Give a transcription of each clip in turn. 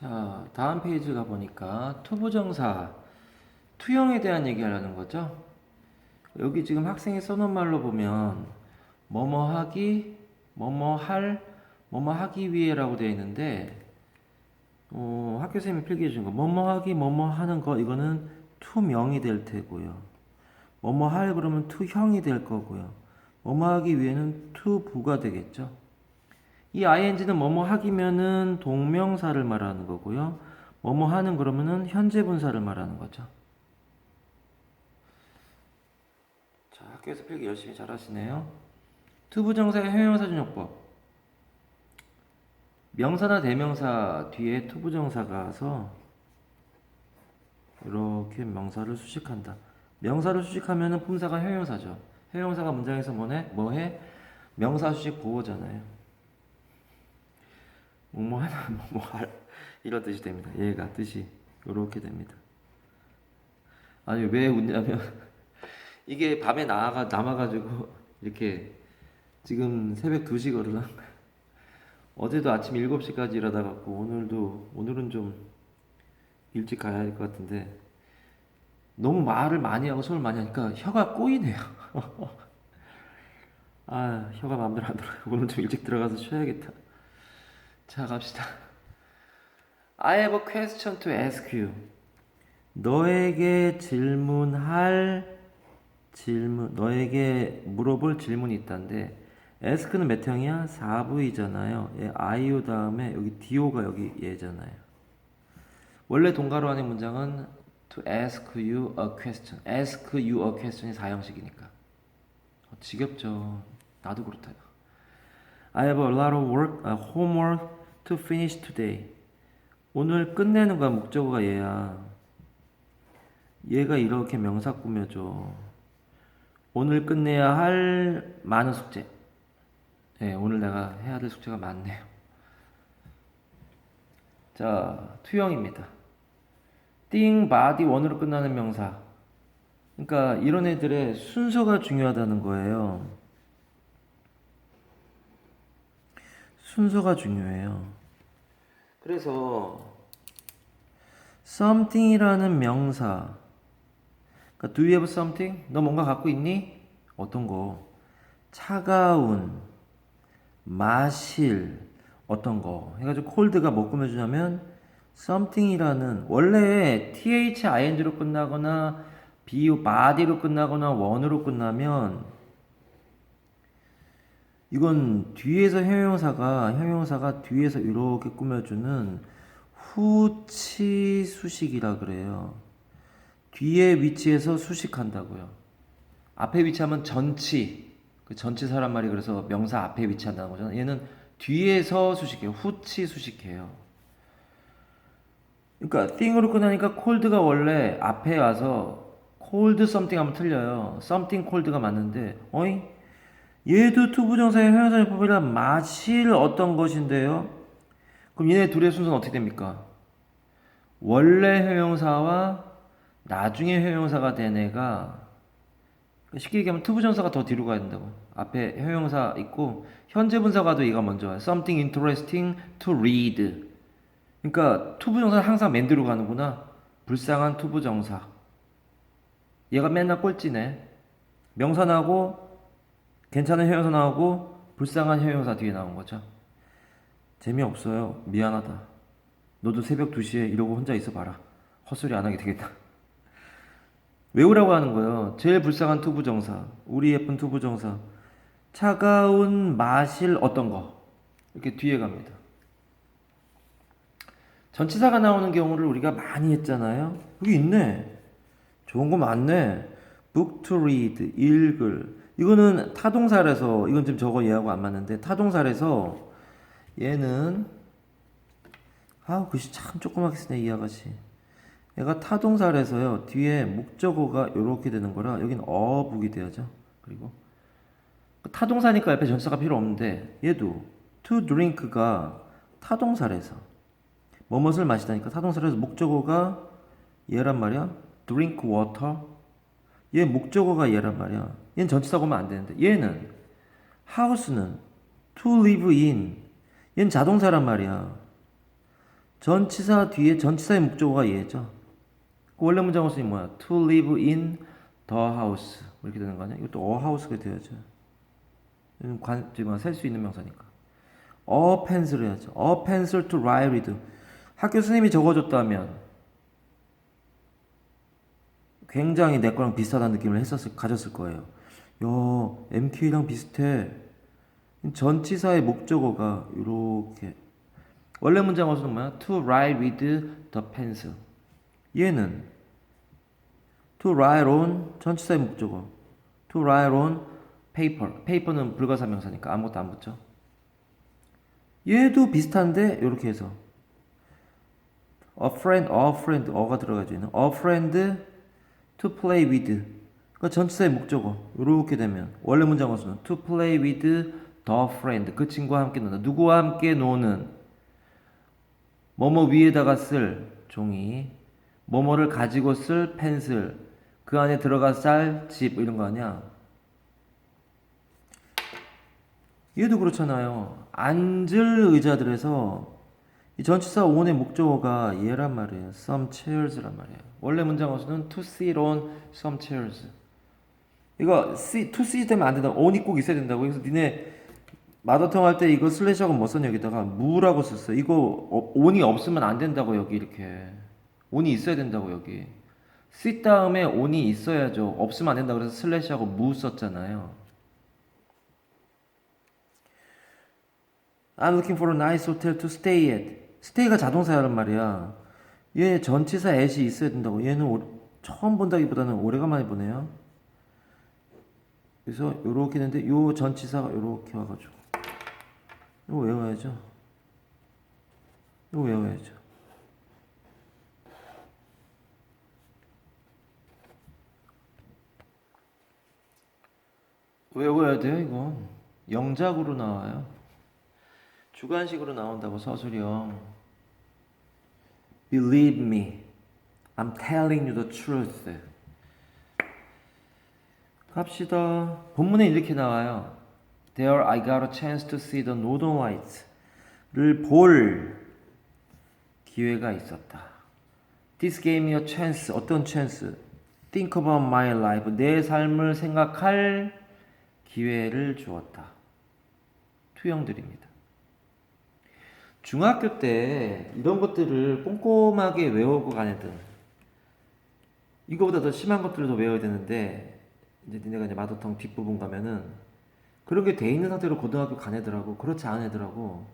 자, 다음 페이지 가보니까 투부정사, 투형에 대한 얘기 하려는 거죠. 여기 지금 학생이 써놓은 말로 보면, 뭐뭐 하기, 뭐뭐 할, 뭐뭐 하기 위해라고 되어 있는데, 어, 학교 선생님이 필기해 준 거, 뭐뭐 하기, 뭐뭐 하는 거, 이거는 투명이 될 테고요. 뭐뭐 할 그러면 투형이 될 거고요. 뭐뭐 하기 위해는 투부가 되겠죠. 이 ing는 뭐뭐 하기면은 동명사를 말하는 거고요. 뭐뭐 하는 그러면은 현재 분사를 말하는 거죠. 자, 학교에서 필기 열심히 잘하시네요. 투부정사의 형용사준용법. 명사나 대명사 뒤에 투부정사가 와서 이렇게 명사를 수식한다. 명사를 수식하면은 품사가 형용사죠. 형용사가 문장에서 뭐네? 뭐해? 명사 수식 보호잖아요. 뭐뭐 하나 뭐뭐 할 이런 뜻이 됩니다. 얘가 뜻이 이렇게 됩니다. 아니 왜 웃냐면 이게 밤에 나가 남아가지고 이렇게 지금 새벽 2시 걸으나 어제도 아침 7시까지 일하다 갖고 오늘도 오늘은 좀 일찍 가야 할 것 같은데 너무 말을 많이 하고 손을 많이 하니까 혀가 꼬이네요. 아 혀가 마음대로 안 들어요. 오늘 좀 일찍 들어가서 쉬어야겠다. 자 갑시다. I have a question to ask you. 너에게 질문할 질문 너에게 물어볼 질문이 있다는데 ask는 몇 형이야? 4부이잖아요. 얘 IO 다음에 여기 DO가 여기 얘잖아요. 원래 동가로 하는 문장은 to ask you a question. ask you a question이 4형식이니까. 어, 지겹죠. 나도 그렇다. I have a lot of work, uh, homework to finish today. 오늘 끝내는 거야. 목적어가 얘야. 얘가 이렇게 명사 꾸며줘. 오늘 끝내야 할 많은 숙제. 네, 오늘 내가 해야 될 숙제가 많네요. 자, 투형입니다. 띵, 바디, 원으로 끝나는 명사. 그러니까 이런 애들의 순서가 중요하다는 거예요. 순서가 중요해요. 그래서 something이라는 명사. 그러니까 do you have something? 너 뭔가 갖고 있니? 어떤 거? 차가운, 마실, 어떤 거. 해가지고 cold가 뭐 꾸며주냐면 something이라는 원래 th ing로 끝나거나 be body로 끝나거나 원으로 끝나면 이건 뒤에서 형용사가 형용사가 뒤에서 이렇게 꾸며주는 후치 수식이라 그래요. 뒤에 위치해서 수식한다고요. 앞에 위치하면 전치 그 전치사란 말이 그래서 명사 앞에 위치한다는 거잖아요. 얘는 뒤에서 수식해요. 후치 수식해요. 그러니까 thing으로 끝나니까 cold가 원래 앞에 와서 cold something 하면 틀려요. something cold가 맞는데 어이? 얘도 투부정사의 형용사용법이라 마실 어떤 것인데요. 그럼 얘네 둘의 순서는 어떻게 됩니까? 원래 형용사와 나중에 형용사가 된 애가 쉽게 얘기하면 투부정사가 더 뒤로 가야 된다고. 앞에 형용사 있고 현재 분사가도 얘가 먼저 와요. Something interesting to read. 그러니까 투부정사는 항상 맨 뒤로 가는구나. 불쌍한 투부정사. 얘가 맨날 꼴찌네. 명사 나오고 괜찮은 형용사 나오고 불쌍한 형용사 뒤에 나온 거죠. 재미없어요. 미안하다. 너도 새벽 2시에 이러고 혼자 있어 봐라. 헛소리 안 하게 되겠다. 외우라고 하는 거예요. 제일 불쌍한 투부정사. 우리 예쁜 투부정사. 차가운 마실 어떤 거. 이렇게 뒤에 갑니다. 전치사가 나오는 경우를 우리가 많이 했잖아요. 여기 있네. 좋은 거 많네. book to read, 읽을. 이거는 타동사라서, 이건 지금 저거 얘하고 안 맞는데, 타동사라서 얘는, 아우, 글씨 참 조그맣게 쓰네, 이 아가씨. 얘가 타동사라서요, 뒤에 목적어가 이렇게 되는 거라, 여긴 어북이 돼야죠. 그리고, 타동사니까 옆에 전치사가 필요 없는데, 얘도 to drink가 타동사라서, 뭐뭇을 마시다니까 타동사라서 목적어가 얘란 말이야. drink water. 얘 목적어가 얘란 말이야. 얘는 전치사가 오면 안 되는데 얘는 house는 to live in. 얘는 자동사란 말이야. 전치사 뒤에 전치사의 목적어가 얘죠. 그 원래 문장 어순이 뭐야? To live in the house 이렇게 되는 거 아니야? 이것도 a house가 돼야죠. 이건 관 셀수 있는 명사니까. A pencil 해야죠. A pencil to write with. 학교 선생님이 적어줬다면 굉장히 내 거랑 비슷하다는 느낌을 했었을 가졌을 거예요. 야, MK랑 비슷해. 전치사의 목적어가 이렇게 원래 문장 어순은 뭐야? To write with the pencil. 얘는 to write on 전치사의 목적어. to write on paper. paper는 불가사명사니까 아무것도 안 붙죠. 얘도 비슷한데 이렇게 해서 a friend, a friend, 어가 들어가죠. 얘는. a friend to play with. 그러니까 전치사의 목적어. 이렇게 되면 원래 문장 어순은 to play with the friend. 그 친구와 함께 노는 누구와 함께 노는? 뭐뭐 위에다가 쓸 종이 뭐뭐를 가지고 쓸 펜슬 그 안에 들어가 쌀집 이런 거 아니야? 얘도 그렇잖아요. 앉을 의자들에서 이 전치사 on의 목적어가 얘란 말이에요. some chairs란 말이에요. 원래 문장 어수는 to sit on some chairs. 이거 sit, to sit 되면 안 된다. on이 꼭 있어야 된다고. 그래서 니네 마더텅 할 때 이거 슬래시하고 뭐 썼냐 여기다가? 무라고 썼어. 이거 어, on이 없으면 안 된다고 여기 이렇게. on이 있어야 된다고 여기. sit 다음에 on이 있어야죠. 없으면 안 된다. 그래서 슬래시하고 무 썼잖아요. I'm looking for a nice hotel to stay at stay가 자동사란 말이야. 얘 전치사 at이 있어야 된다고. 얘는 오- 처음 본다기보다는 오래간만에 보네요. 그래서 요렇게 되는데 요 전치사가 요렇게 와가지고. 이거 외워야죠. 이거 외워야죠. 외워야 돼요 이거. 영작으로 나와요 주관식으로 나온다고 서술형 Believe me I'm telling you the truth 갑시다 본문에 이렇게 나와요 There I got a chance to see the northern lights 를 볼 기회가 있었다 This gave me a chance 어떤 chance Think about my life 내 삶을 생각할 기회를 주었다. 투영들입니다. 중학교 때 이런 것들을 꼼꼼하게 외우고 가내든 이거보다 더 심한 것들을 더 외워야 되는데 이제 니네가 이제 마더텅 뒷부분 가면은 그런 게 돼 있는 상태로 고등학교 간 애들하고 그렇지 않은 애들하고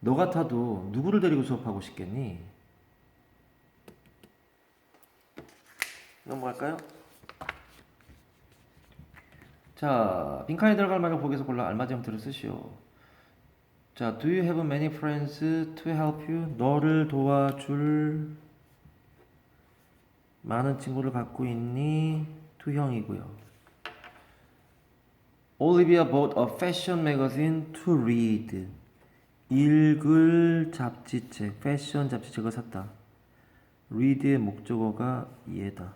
너 같아도 누구를 데리고 수업하고 싶겠니? 넘어갈까요? 자, 빈칸에 들어갈 말을 보기에서 골라 알맞은 형태를 쓰시오. 자, do you have many friends to help you? 너를 도와줄 많은 친구를 갖고 있니? 투형이고요. Olivia bought a fashion magazine to read. 읽을 잡지책, 패션 잡지책을 샀다. read의 목적어가 얘다.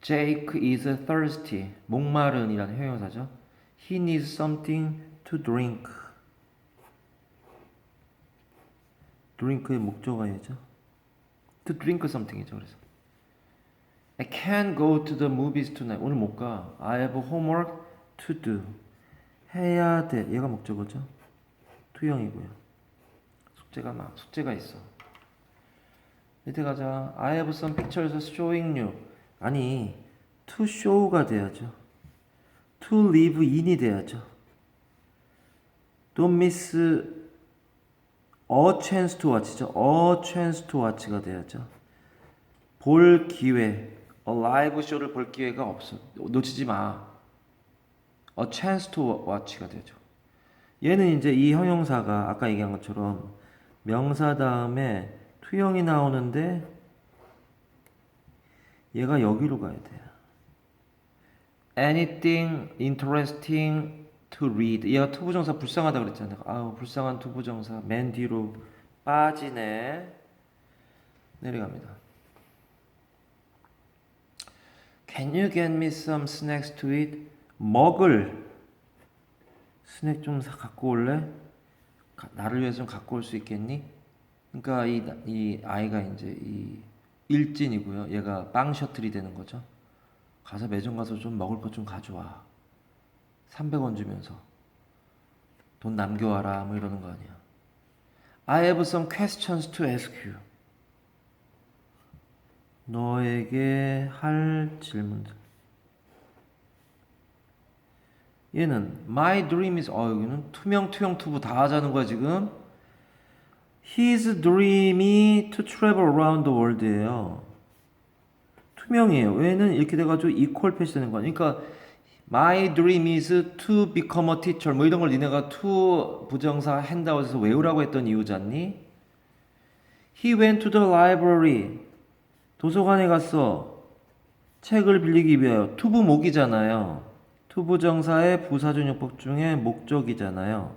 Jake is thirsty. 목마른이라는 형용사죠. He needs something to drink. drink의 목적어가 얘죠. To drink something이죠. 그래서 I can't go to the movies tonight. 오늘 못 가. I have homework to do. 해야 돼. 얘가 목적어죠. 투형이고요. 숙제가 막 숙제가 있어. 밑에 가자. I have some pictures showing you. 아니, to show가 돼야죠. To live in이 돼야죠. Don't miss a chance to watch죠. a chance to watch가 돼야죠. 볼 기회, a live show를 볼 기회가 없어. 놓치지 마. a chance to watch가 되죠. 얘는 이제 이 형용사가 아까 얘기한 것처럼 명사 다음에 투형이 나오는데 얘가 여기로 가야 돼요. Anything interesting to read. 얘가 투부정사 불쌍하다 그랬잖아요. 아우 불쌍한 투부정사. 맨 뒤로 빠지네. 내려갑니다. Can you get me some snacks to eat? 먹을 스낵 좀사 갖고 올래? 가- 나를 위해서 좀 갖고 올 수 있겠니? 그러니까 이, 나- 이 아이가 이제 이 일진이고요. 얘가 빵 셔틀이 되는 거죠. 가서 매점 가서 좀 먹을 것 좀 가져와. 300원 주면서 돈 남겨와라 뭐 이러는 거 아니야. I have some questions to ask you. 너에게 할 질문들. 얘는 my dream is 어 여기는 투명 투영 투부 다 하자는 거야 지금. His dream이 to travel around the world예요. 투명이에요. 얘는 이렇게 돼가지고 equal 패시 되는 거야. 그러니까 my dream is to become a teacher 뭐 이런 걸 니네가 to 부정사 핸드아웃에서 외우라고 했던 이유잖니? He went to the library. 도서관에 갔어. 책을 빌리기 위하여 투부 목이잖아요. 투부정사의 부사전용법 중에 목적이잖아요.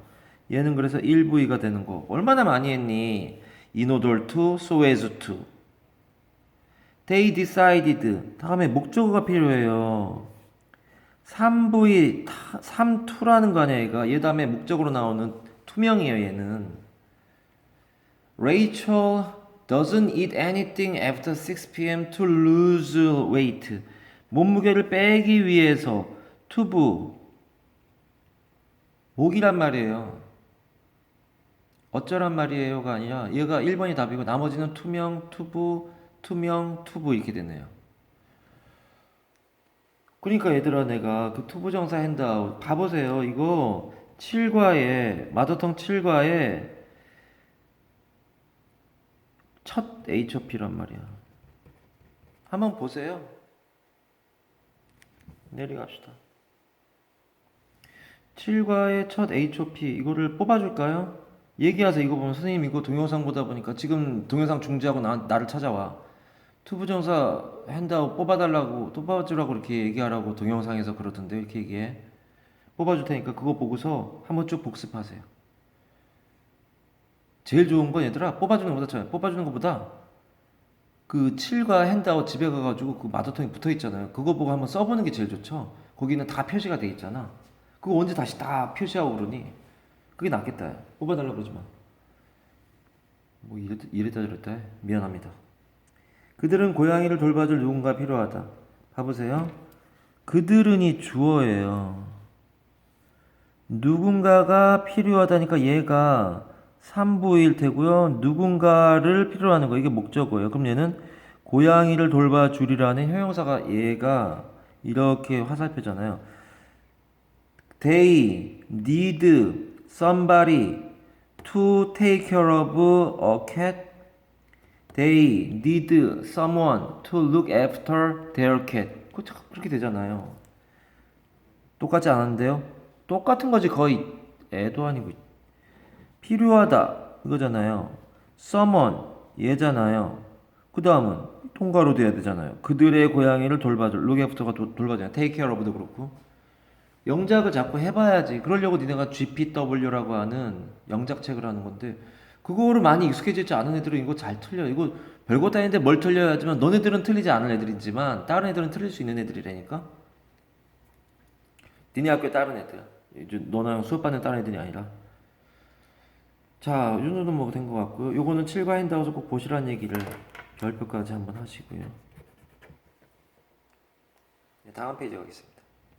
얘는 그래서 1부위가 되는 거. 얼마나 많이 했니? In order to, so as to. They decided. 다음에 목적어가 필요해요. 3부위, 3투라는 거 아니야, 얘가. 얘 다음에 목적으로 나오는 투명이에요, 얘는. Rachel doesn't eat anything after 6 p.m. to lose weight. 몸무게를 빼기 위해서 투부 목이란 말이에요. 어쩌란 말이에요가 아니라 얘가 1번이 답이고 나머지는 투명, 투부, 투명, 투부 이렇게 되네요. 그러니까 얘들아 내가 그 투부정사 핸드아웃 봐보세요. 이거 7과에 마더텅 7과에 첫 HOP란 말이야. 한번 보세요. 내려갑시다. 7과의 첫 HOP 이거를 뽑아줄까요? 얘기하세요. 이거 보면 선생님 이거 동영상 보다 보니까 지금 동영상 중지하고 나, 나를 찾아와. 투부정사 핸드아웃 뽑아달라고 또 뽑아주라고 이렇게 얘기하라고 동영상에서 그러던데 이렇게 얘기해. 뽑아줄 테니까 그거 보고서 한번 쭉 복습하세요. 제일 좋은 건 얘들아 뽑아주는 것보다 저 뽑아주는 것보다 그 7과 핸드아웃 집에 가가지고 그 마더통이 붙어 있잖아요. 그거 보고 한번 써보는 게 제일 좋죠. 거기는 다 표시가 돼 있잖아. 그거 언제 다시 다 표시하고 그러니 그게 낫겠다. 뽑아달라 그러지 마. 뭐 이랬다, 이랬다 저랬다 해. 미안합니다. 그들은 고양이를 돌봐줄 누군가 필요하다. 봐보세요. 그들은이 주어예요. 누군가가 필요하다니까 얘가 3부일 테고요. 누군가를 필요로 하는 거 이게 목적어예요. 그럼 얘는 고양이를 돌봐주리라는 형용사가 얘가 이렇게 화살표잖아요. They need somebody to take care of a cat. They need someone to look after their cat. 그참 그렇게 되잖아요. 똑같지 않은데요? 똑같은 거지 거의 애도 아니고 필요하다 이거잖아요. someone 얘잖아요. 그 다음은 통과로 돼야 되잖아요. 그들의 고양이를 돌봐줄 look after가 도- 돌봐줘요. take care of도 그렇고 영작을 자꾸 해봐야지. 그러려고 니네가 GPW라고 하는 영작책을 하는 건데 그거를 많이 익숙해지지 않은 애들은 이거 잘 틀려. 이거 다 했는데 뭘 틀려야 하지만 너네들은 틀리지 않은 애들이지만 다른 애들은 틀릴 수 있는 애들이라니까. 니네 학교에 다른 애들. 이제 너랑 수업 받는 다른 애들이 아니라. 자, 이 정도는 뭐된것 같고요. 요거는 7과 핸드아웃을 꼭 보시라는 얘기를 결표까지 한번 하시고요. 네, 다음 페이지 가겠습니다.